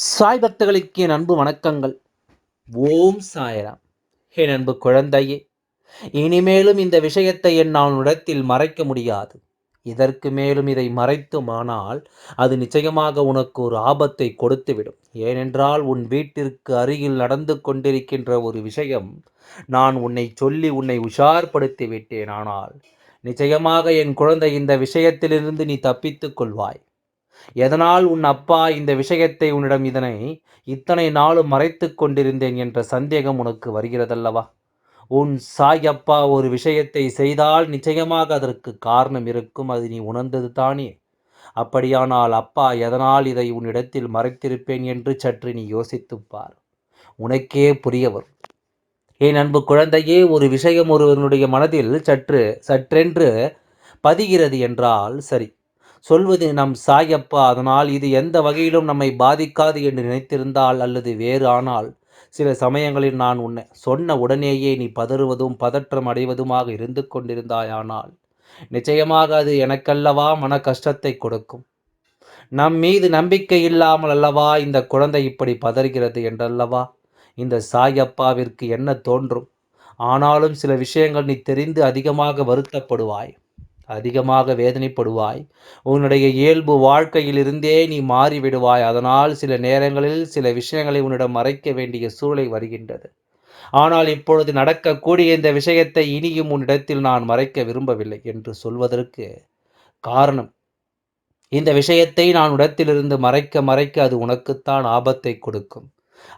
சாய் பக்தர்களுக்கு என் அன்பு வணக்கங்கள். ஓம் சாயராம். என் அன்பு குழந்தையே இனிமேலும் இந்த விஷயத்தை என் நான் இடத்தில் மறைக்க முடியாது. இதற்கு மேலும் இதை மறைத்துமானால் அது நிச்சயமாக உனக்கு ஒரு ஆபத்தை கொடுத்துவிடும். ஏனென்றால் உன் வீட்டிற்கு அருகில் நடந்து கொண்டிருக்கின்ற ஒரு விஷயம் நான் உன்னை சொல்லி உன்னை உஷார்படுத்தி விட்டேன் ஆனால் நிச்சயமாக என் குழந்தை இந்த விஷயத்திலிருந்து நீ தப்பித்துக் கொள்வாய். எதனால் உன் அப்பா இந்த விஷயத்தை உன்னிடம் இதனை இத்தனை நாளும் மறைத்து கொண்டிருந்தேன் என்ற சந்தேகம் உனக்கு வருகிறதல்லவா? உன் சாய் அப்பா ஒரு விஷயத்தை செய்தால் நிச்சயமாக அதற்கு காரணம் இருக்கும் அது நீ உணர்ந்தது தானே? அப்படியானால் அப்பா எதனால் இதை உன்னிடத்தில் மறைத்திருப்பேன் என்று சற்று நீ யோசித்துப்பார் உனக்கே புரிய வரும். என் அன்பு குழந்தையே ஒரு விஷயம் ஒருவனுடைய மனதில் சற்று சற்றென்று பதிகிறது என்றால் சரி. சொல்வது நம் சாயப்பா அதனால் இது எந்த வகையிலும் நம்மை பாதிக்காது என்று நினைத்திருந்தால் அல்லது வேறு ஆனால் சில சமயங்களில் நான் உன்னை சொன்ன உடனேயே நீ பதறுவதும் பதற்றம் அடைவதுமாக இருந்து கொண்டிருந்தாயானால் நிச்சயமாக அது எனக்கல்லவா மன கஷ்டத்தை கொடுக்கும். நம் மீது நம்பிக்கை இல்லாமல் அல்லவா இந்த குழந்தை இப்படி பதறுகிறது என்றல்லவா? இந்த சாயப்பாவிற்கு என்ன தோன்றும்? ஆனாலும் சில விஷயங்கள் நீ தெரிந்து அதிகமாக வருத்தப்படுவாய். அதிகமாக வேதனைப்படுவாய். உன்னுடைய இயல்பு வாழ்க்கையிலிருந்தே நீ மாறிவிடுவாய். அதனால் சில நேரங்களில் சில விஷயங்களை உன்னிடம் மறைக்க வேண்டிய சூழலை வருகின்றது. ஆனால் இப்பொழுது நடக்கக்கூடிய இந்த விஷயத்தை இனியும் உன்னிடத்தில் நான் மறைக்க விரும்பவில்லை என்று சொல்வதற்கு காரணம் இந்த விஷயத்தை நான் உடத்திலிருந்து மறைக்க மறைக்க அது உனக்குத்தான் ஆபத்தை கொடுக்கும்.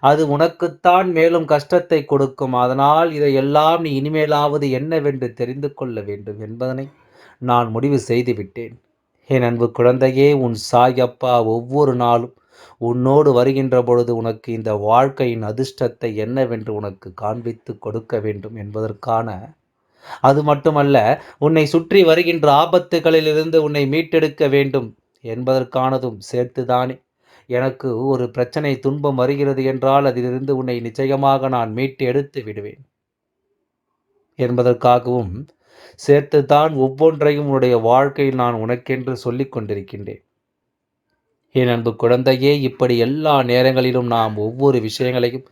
அது உனக்குத்தான் மேலும் கஷ்டத்தை கொடுக்கும். அதனால் இதையெல்லாம் நீ இனிமேலாவது என்னவென்று தெரிந்து கொள்ள வேண்டும் என்பதனை நான் முடிவு செய்துவிட்டேன். என் அன்பு குழந்தையே உன் சாயப்பா ஒவ்வொரு நாளும் உன்னோடு வருகின்ற பொழுது உனக்கு இந்த வாழ்க்கையின் அதிர்ஷ்டத்தை என்னவென்று உனக்கு காண்பித்து கொடுக்க வேண்டும் என்பதற்கான. அது மட்டுமல்ல உன்னை சுற்றி வருகின்ற ஆபத்துகளிலிருந்து உன்னை மீட்டெடுக்க வேண்டும் என்பதற்கானதும் சேர்த்துதானே. எனக்கு ஒரு பிரச்சனை துன்பம் வருகிறது என்றால் அதிலிருந்து உன்னை நிச்சயமாக நான் மீட்டு எடுத்து விடுவேன். என்பதற்காகவும் சேர்த்துதான் ஒவ்வொன்றையும் உன்னுடைய வாழ்க்கையில் நான் உனக்கென்று சொல்லிக் கொண்டிருக்கின்றேன். என் அன்பு குழந்தையே இப்படி எல்லா நேரங்களிலும் நாம் ஒவ்வொரு விஷயங்களையும்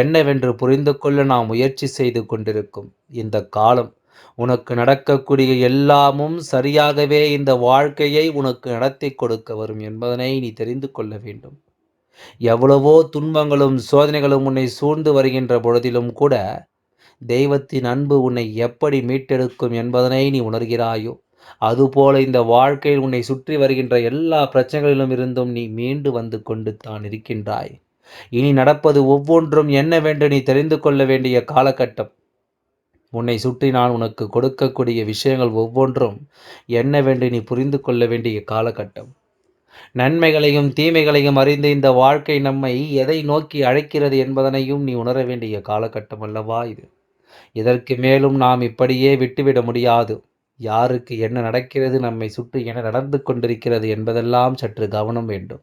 என்னவென்று புரிந்து கொள்ள நாம் முயற்சி செய்து கொண்டிருக்கும். இந்த காலம் உனக்கு நடக்கக்கூடிய எல்லாமும் சரியாகவே இந்த வாழ்க்கையை உனக்கு நடத்தி கொடுக்க வரும் என்பதனை நீ தெரிந்து கொள்ள வேண்டும். எவ்வளவோ துன்பங்களும் சோதனைகளும் உன்னை சூழ்ந்து வருகின்ற பொழுதிலும் கூட தெய்வத்தின் அன்பு உன்னை எப்படி மீட்டெடுக்கும் என்பதனை நீ உணர்கிறாயோ அதுபோல இந்த வாழ்க்கையில் உன்னை சுற்றி வருகின்ற எல்லா பிரச்சனைகளிலும் இருந்தும் நீ மீண்டு வந்து கொண்டு தான் இருக்கின்றாய். இனி நடப்பது ஒவ்வொன்றும் என்னவென்று நீ தெரிந்து கொள்ள வேண்டிய காலகட்டம். உன்னை சுற்றி நான் உனக்கு கொடுக்கக்கூடிய விஷயங்கள் ஒவ்வொன்றும் என்னவென்று நீ புரிந்து கொள்ள வேண்டிய காலகட்டம். நன்மைகளையும் தீமைகளையும் அறிந்து இந்த வாழ்க்கை நம்மை எதை நோக்கி அழைக்கிறது என்பதனையும் நீ உணர வேண்டிய காலகட்டம் அல்லவா இது? இதற்கு மேலும் நாம் இப்படியே விட்டுவிட முடியாது? யாருக்கு என்ன நடக்கிறது நம்மை சுற்றி என்ன நடந்து கொண்டிருக்கிறது என்பதெல்லாம் சற்று கவனம் வேண்டும்.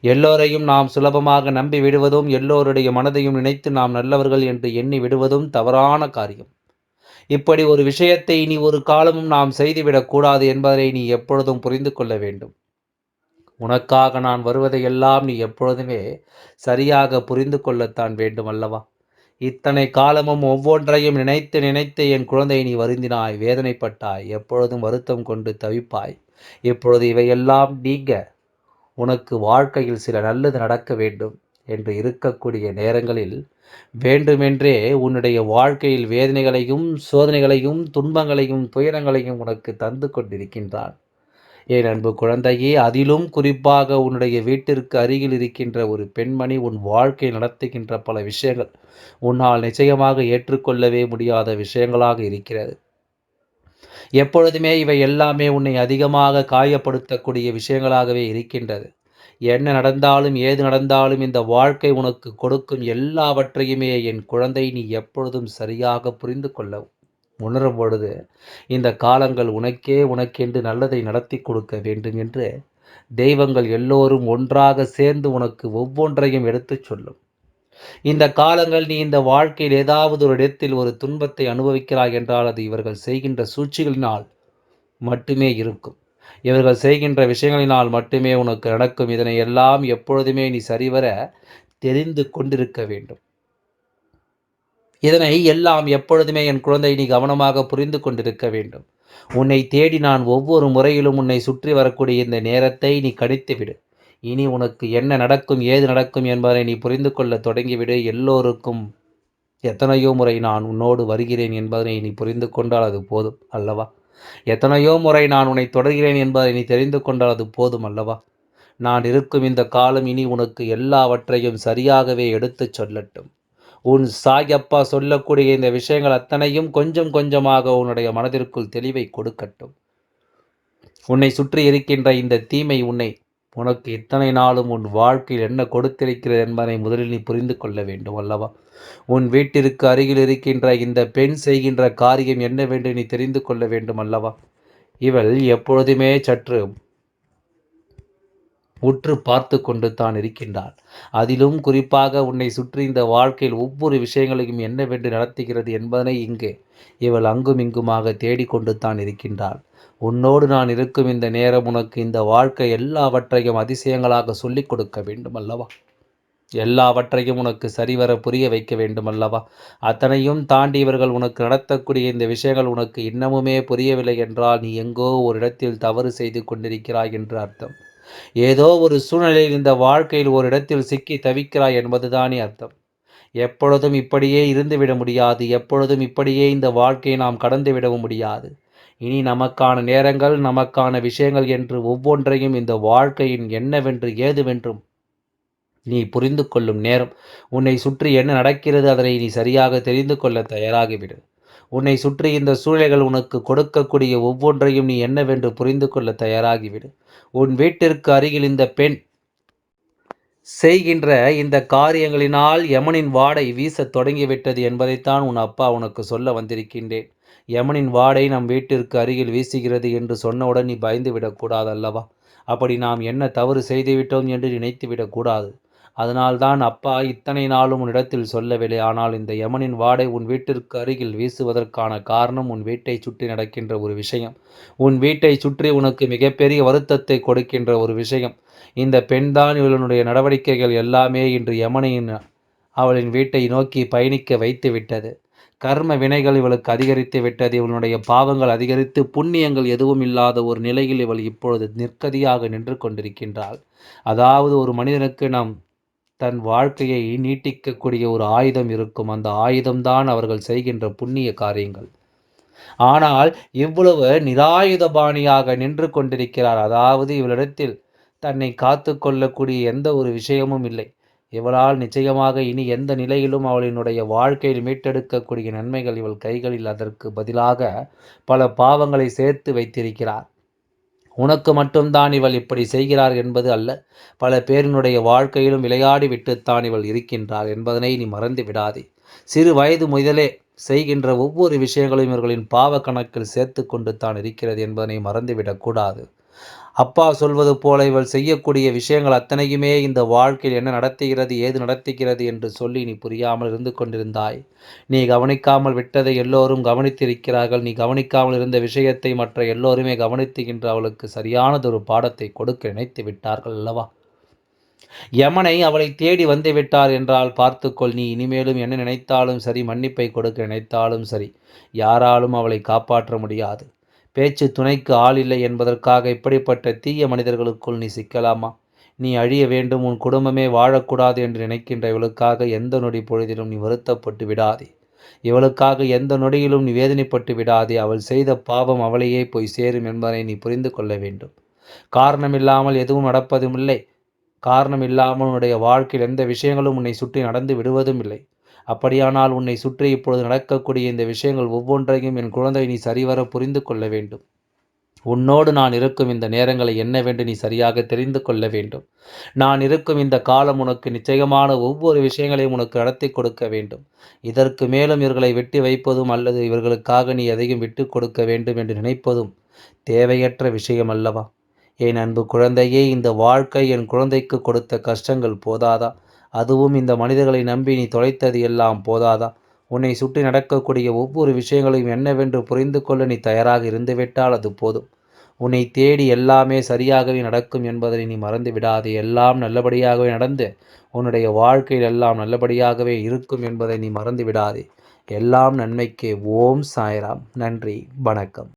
எல்லோரையும் நாம் சுலபமாக நம்பி விடுவதும் எல்லோருடைய மனதையும் நினைத்து நாம் நல்லவர்கள் என்று எண்ணி விடுவதும் தவறான காரியம். இப்படி ஒரு விஷயத்தை நீ ஒரு காலமும் நாம் செய்துவிடக்கூடாது என்பதை நீ எப்பொழுதும் புரிந்து கொள்ள வேண்டும். உனக்காக நான் வருவதையெல்லாம் நீ எப்பொழுதுமே சரியாக புரிந்து கொள்ளத்தான் வேண்டும் அல்லவா? இத்தனை காலமும் ஒவ்வொன்றையும் நினைத்து நினைத்து என் குழந்தை நீ வருந்தினாய் வேதனைப்பட்டாய் எப்பொழுதும் வருத்தம் கொண்டு தவிப்பாய். இப்பொழுது இவையெல்லாம் நீங்க உனக்கு வாழ்க்கையில் சில நல்லது நடக்க வேண்டும் என்று இருக்கக்கூடிய நேரங்களில் வேண்டுமென்றே உன்னுடைய வாழ்க்கையில் வேதனைகளையும் சோதனைகளையும் துன்பங்களையும் துயரங்களையும் உனக்கு தந்து கொண்டிருக்கின்றான். என் அன்பு குழந்தையே அதிலும் குறிப்பாக உன்னுடைய வீட்டிற்கு அருகில் இருக்கின்ற ஒரு பெண்மணி உன் வாழ்க்கை நடத்துகின்ற பல விஷயங்கள் உன்னால் நிச்சயமாக ஏற்றுக்கொள்ளவே முடியாத விஷயங்களாக இருக்கிறது. எப்பொழுதுமே இவை எல்லாமே உன்னை அதிகமாக காயப்படுத்தக்கூடிய விஷயங்களாகவே இருக்கின்றது. என்ன நடந்தாலும் ஏது நடந்தாலும் இந்த வாழ்க்கை உனக்கு கொடுக்கும் எல்லாவற்றையுமே என் குழந்தை நீ எப்பொழுதும் சரியாக புரிந்து கொள்ளவும். உணரும் பொழுது இந்த காலங்கள் உனக்கே உனக்கென்று நல்லதை நடத்தி கொடுக்க வேண்டும் என்று தெய்வங்கள் எல்லோரும் ஒன்றாக சேர்ந்து உனக்கு ஒவ்வொன்றையும் எடுத்துச் சொல்லும். இந்த காலங்கள் நீ இந்த வாழ்க்கையில் ஏதாவது ஒரு இடத்தில் ஒரு துன்பத்தை அனுபவிக்கிறாய் என்றால் அது இவர்கள் செய்கின்ற சூழ்ச்சிகளினால் மட்டுமே இருக்கும். இவர்கள் செய்கின்ற விஷயங்களினால் மட்டுமே உனக்கு நடக்கும். இதனை எல்லாம் எப்பொழுதுமே நீ சரிவர தெரிந்து கொண்டிருக்க வேண்டும். இதனை எல்லாம் எப்பொழுதுமே என் குழந்தை நீ கவனமாக புரிந்து கொண்டிருக்க வேண்டும். உன்னை தேடி நான் ஒவ்வொரு முறையிலும் உன்னை சுற்றி வரக்கூடிய இந்த நேரத்தை நீ கணித்துவிடு இனி உனக்கு என்ன நடக்கும் ஏது நடக்கும் என்பதை நீ புரிந்து கொள்ள தொடங்கிவிடு. எல்லோருக்கும் எத்தனையோ முறை நான் உன்னோடு வருகிறேன் என்பதனை நீ புரிந்து கொண்டால் அது போதும் அல்லவா? எத்தனையோ முறை நான் உன்னை தொடர்கிறேன் என்பதை நீ தெரிந்து கொண்டால் அது போதும் அல்லவா? நான் இருக்கும் இந்த காலம் இனி உனக்கு எல்லாவற்றையும் சரியாகவே எடுத்துச் சொல்லட்டும். உன் சாயப்பா சொல்லக்கூடிய இந்த விஷயங்கள் அத்தனையும் கொஞ்சம் கொஞ்சமாக உன்னுடைய மனதிற்குள் தெளிவை கொடுக்கட்டும். உன்னை சுற்றி இருக்கின்ற இந்த தீமை உன்னை உனக்கு இத்தனை நாளும் உன் வாழ்க்கையில் என்ன கொடுத்திருக்கிறது என்பதை முதலில் நீ புரிந்து கொள்ள வேண்டும் அல்லவா? உன் வீட்டிற்கு அருகில் இருக்கின்ற இந்த பெண் செய்கின்ற காரியம் என்னவென்று நீ தெரிந்து கொள்ள வேண்டும் அல்லவா? இவள் எப்பொழுதுமே சற்று உற்று பார்த்து கொண்டு தான் இருக்கின்றாள் அதிலும் குறிப்பாக உன்னை சுற்றி இந்த வாழ்க்கையில் ஒவ்வொரு விஷயங்களையும் என்னவென்று நடத்துகிறது என்பதனை இங்கே இவள் அங்கும் இங்குமாக தேடிக்கொண்டு தான் இருக்கின்றாள். உன்னோடு நான் இருக்கும் இந்த நேரம் உனக்கு இந்த வாழ்க்கை எல்லாவற்றையும் அதிசயங்களாக சொல்லிக் கொடுக்க வேண்டும் அல்லவா? எல்லாவற்றையும் உனக்கு சரிவர புரிய வைக்க வேண்டும் அல்லவா? அத்தனையும் தாண்டி இவர்கள் உனக்கு நடத்தக்கூடிய இந்த விஷயங்கள் உனக்கு இன்னமுமே புரியவில்லை என்றால் நீ எங்கோ ஒரு இடத்தில் தவறு செய்து கொண்டிருக்கிறாய் என்று அர்த்தம். ஏதோ ஒரு சூழ்நிலையில் இந்த வாழ்க்கையில் ஒரு இடத்தில் சிக்கி தவிக்கிறாய் என்பதுதானே அர்த்தம். எப்பொழுதும் இப்படியே இருந்துவிட முடியாது எப்பொழுதும் இப்படியே இந்த வாழ்க்கையை நாம் கடந்து விடவும் முடியாது. இனி நமக்கான நேரங்கள் நமக்கான விஷயங்கள் என்று ஒவ்வொன்றையும் இந்த வாழ்க்கையின் என்னவென்று ஏதுவென்றும் நீ புரிந்து கொள்ளும் நேரம். உன்னை சுற்றி என்ன நடக்கிறது அதனை நீ சரியாக தெரிந்து கொள்ள தயாராகிவிடு. உன்னை சுற்றி இந்த சூழல்கள் உனக்கு கொடுக்கக்கூடிய ஒவ்வொன்றையும் நீ என்னவென்று புரிந்து கொள்ள தயாராகிவிடு. உன் வீட்டிற்கு அருகில் இந்த பெண் செய்கின்ற இந்த காரியங்களினால் யமனின் வாடை வீசத் தொடங்கிவிட்டது என்பதைத்தான் உன் அப்பா உனக்கு சொல்ல வந்திருக்கின்றேன். யமனின் வாடை நம் வீட்டிற்கு அருகில் வீசுகிறது என்று சொன்னவுடன் நீ பயந்து விடக்கூடாது அல்லவா அப்படி நாம் என்ன தவறு செய்துவிட்டோம் என்று நினைத்து விடக்கூடாது அதனால்தான் அப்பா இத்தனை நாளும் உன்னிடத்தில் சொல்லவில்லை. ஆனால் இந்த யமனின் வாடை உன் வீட்டிற்கு அருகில் வீசுவதற்கான காரணம் உன் வீட்டை சுற்றி நடக்கின்ற ஒரு விஷயம். உன் வீட்டை சுற்றி உனக்கு மிகப்பெரிய வருத்தத்தை கொடுக்கின்ற ஒரு விஷயம். இந்த பெண்தான் இவளுடைய நடவடிக்கைகள் எல்லாமே இன்று யமனின் அவளின் வீட்டை நோக்கி பயணிக்க வைத்து விட்டது. கர்ம வினைகள் இவளுக்கு அதிகரித்து விட்டது. இவளுடைய பாவங்கள் அதிகரித்து புண்ணியங்கள் எதுவும் இல்லாத ஒரு நிலையில் இவள் இப்பொழுது நிற்கதியாக நின்று கொண்டிருக்கின்றாள். அதாவது ஒரு மனிதனுக்கு நாம் தன் வாழ்க்கையை நீட்டிக்கக்கூடிய ஒரு ஆயுதம் இருக்கும். அந்த ஆயுதம்தான் அவர்கள் செய்கின்ற புண்ணிய காரியங்கள். ஆனால் இவ்வளவு நிராயுதபாணியாக நின்று கொண்டிருக்கிறார். அதாவது இவளிடத்தில் தன்னை காத்து கொள்ளக்கூடிய எந்த ஒரு விஷயமும் இல்லை. இவளால் நிச்சயமாக இனி எந்த நிலையிலும் அவளினுடைய வாழ்க்கையில் மீட்டெடுக்கக்கூடிய நன்மைகள் இவள் கைகளில் அதற்கு பதிலாக பல பாவங்களை சேர்த்து வைத்திருக்கிறார். உனக்கு மட்டும்தான் இவள் இப்படி செய்கிறார் என்பது அல்ல. பல பேரினுடைய வாழ்க்கையிலும் விளையாடி விட்டுத்தான் இவள் இருக்கின்றார் என்பதனை நீ மறந்து விடாதே. சிறு வயது முதலே செய்கின்ற ஒவ்வொரு விஷயங்களும் இவர்களின் பாவ கணக்கில் சேர்த்து கொண்டு தான் இருக்கிறது என்பதனை மறந்துவிடக்கூடாது அப்பா சொல்வது போல இவள் செய்யக்கூடிய விஷயங்கள் அத்தனையுமே இந்த வாழ்க்கையில் என்ன நடத்துகிறது ஏது நடத்துகிறது என்று சொல்லி நீ புரியாமல் இருந்து கொண்டிருந்தாய். நீ கவனிக்காமல் விட்டதை எல்லோரும் கவனித்திருக்கிறார்கள். நீ கவனிக்காமல் இருந்த விஷயத்தை மற்ற எல்லோருமே கவனித்துகின்ற அவளுக்கு சரியானதொரு பாடத்தை கொடுக்க நினைத்து விட்டார்கள் அல்லவா? யமனை அவளை தேடி வந்து விட்டார் என்றால் பார்த்துக்கொள். நீ இனிமேலும் என்ன நினைத்தாலும் சரி மன்னிப்பை கொடுக்க நினைத்தாலும் சரி யாராலும் அவளை காப்பாற்ற முடியாது. பேச்சு துணைக்கு ஆள் இல்லை என்பதற்காக இப்படிப்பட்ட தீய மனிதர்களுக்குள் நீ சிக்கலாமா? நீ அழிய வேண்டும் உன் குடும்பமே வாழக்கூடாது என்று நினைக்கின்ற இவளுக்காக எந்த நொடி பொழுதிலும் நீ வருத்தப்பட்டு விடாதே. இவளுக்காக எந்த நொடியிலும் நீ வேதனைப்பட்டு விடாதே. அவள் செய்த பாவம் அவளையே போய் சேரும் என்பதை நீ புரிந்து கொள்ள வேண்டும். காரணமில்லாமல் எதுவும் நடப்பதும் இல்லை காரணம் இல்லாமல் உன்னுடைய வாழ்க்கையில் எந்த விஷயங்களும் உன்னை சுற்றி நடந்து விடுவதும் இல்லை அப்படியானால் உன்னை சுற்றி இப்பொழுது நடக்கக்கூடிய இந்த விஷயங்கள் ஒவ்வொன்றையும் என் குழந்தை நீ சரிவர புரிந்து கொள்ள வேண்டும். உன்னோடு நான் இருக்கும் இந்த நேரங்களை என்னவென்று நீ சரியாக தெரிந்து கொள்ள வேண்டும். நான் இருக்கும் இந்த காலம் உனக்கு நிச்சயமான ஒவ்வொரு விஷயங்களையும் உனக்கு நடத்தி கொடுக்க வேண்டும். இதற்கு மேலும் இவர்களை வெட்டி வைப்பதும் அல்லது இவர்களுக்காக நீ எதையும் விட்டு கொடுக்க வேண்டும் என்று நினைப்பதும் தேவையற்ற விஷயம் அல்லவா? என் அன்பு குழந்தையே இந்த வாழ்க்கை என் குழந்தைக்கு கொடுத்த கஷ்டங்கள் போதாதா? அதுவும் இந்த மனிதர்களை நம்பி நீ தொலைத்தது எல்லாம் போதாதா? உன்னை சுற்றி நடக்கக்கூடிய ஒவ்வொரு விஷயங்களையும் என்னவென்று புரிந்து கொள்ள நீ தயாராக இருந்துவிட்டால் அது போதும். உன்னை தேடி எல்லாமே சரியாகவே நடக்கும் என்பதை நீ மறந்து விடாதே. எல்லாம் நல்லபடியாகவே நடந்து உன்னுடைய வாழ்க்கையில் எல்லாம் நல்லபடியாகவே இருக்கும் என்பதை நீ மறந்து விடாதே. எல்லாம் நன்மைக்கே. ஓம் சாய்ராம். நன்றி. வணக்கம்.